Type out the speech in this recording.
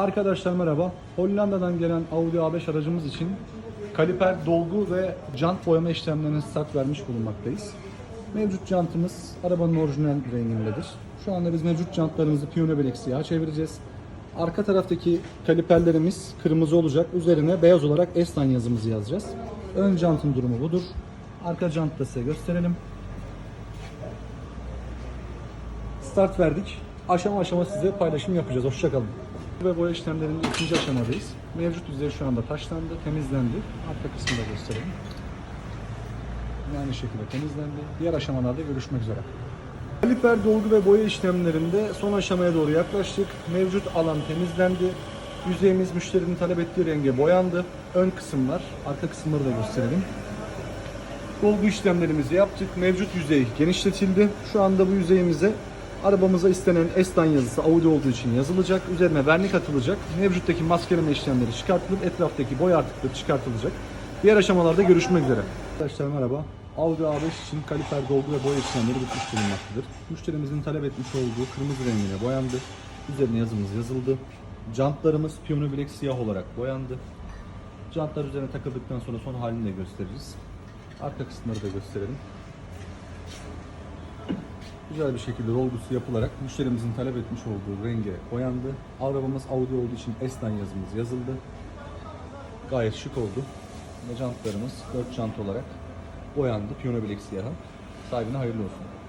Arkadaşlar merhaba. Hollanda'dan gelen Audi A5 aracımız için kaliper, dolgu ve jant boyama işlemlerine start vermiş bulunmaktayız. Mevcut jantımız arabanın orijinal rengindedir. Şu anda biz mevcut jantlarımızı piyano belek siyaha çevireceğiz. Arka taraftaki kaliperlerimiz kırmızı olacak. Üzerine beyaz olarak Estan yazımızı yazacağız. Ön jantın durumu budur. Arka jantı da size gösterelim. Start verdik. Aşama aşama size paylaşım yapacağız. Hoşçakalın. Ve boya işlemlerinin ikinci aşamadayız. Mevcut yüzey şu anda taşlandı, temizlendi. Arka kısmını da gösterelim. Aynı şekilde temizlendi. Diğer aşamalarda görüşmek üzere. Kaliper dolgu ve boya işlemlerinde son aşamaya doğru yaklaştık. Mevcut alan temizlendi. Yüzeyimiz müşterinin talep ettiği renge boyandı. Ön kısımlar, arka kısımları da gösterelim. Dolgu işlemlerimizi yaptık. Mevcut yüzey genişletildi. Şu anda bu yüzeyimize arabamıza istenen Estan yazısı Audi olduğu için yazılacak. Üzerine vernik atılacak. Mevcuttaki maskeleme işlemleri çıkartılıp etraftaki boya artıkları çıkartılacak. Diğer aşamalarda görüşmek üzere. Arkadaşlar merhaba. Audi A5 için kaliper dolgu ve boya işlemleri bitmiş bulunmaktadır. Müşterimizin talep etmiş olduğu kırmızı rengine boyandı. Üzerine yazımız yazıldı. Jantlarımız piyano bilek siyah olarak boyandı. Jantlar üzerine takıldıktan sonra son halini de gösteririz. Arka kısımları da gösterelim. Güzel bir şekilde dolgusu yapılarak müşterimizin talep etmiş olduğu renge boyandı. Arabamız Audi olduğu için Estan yazımız yazıldı. Gayet şık oldu. Ve jantlarımız 4 jant olarak boyandı. Piyano bilek siyaha. Sahibine hayırlı olsun.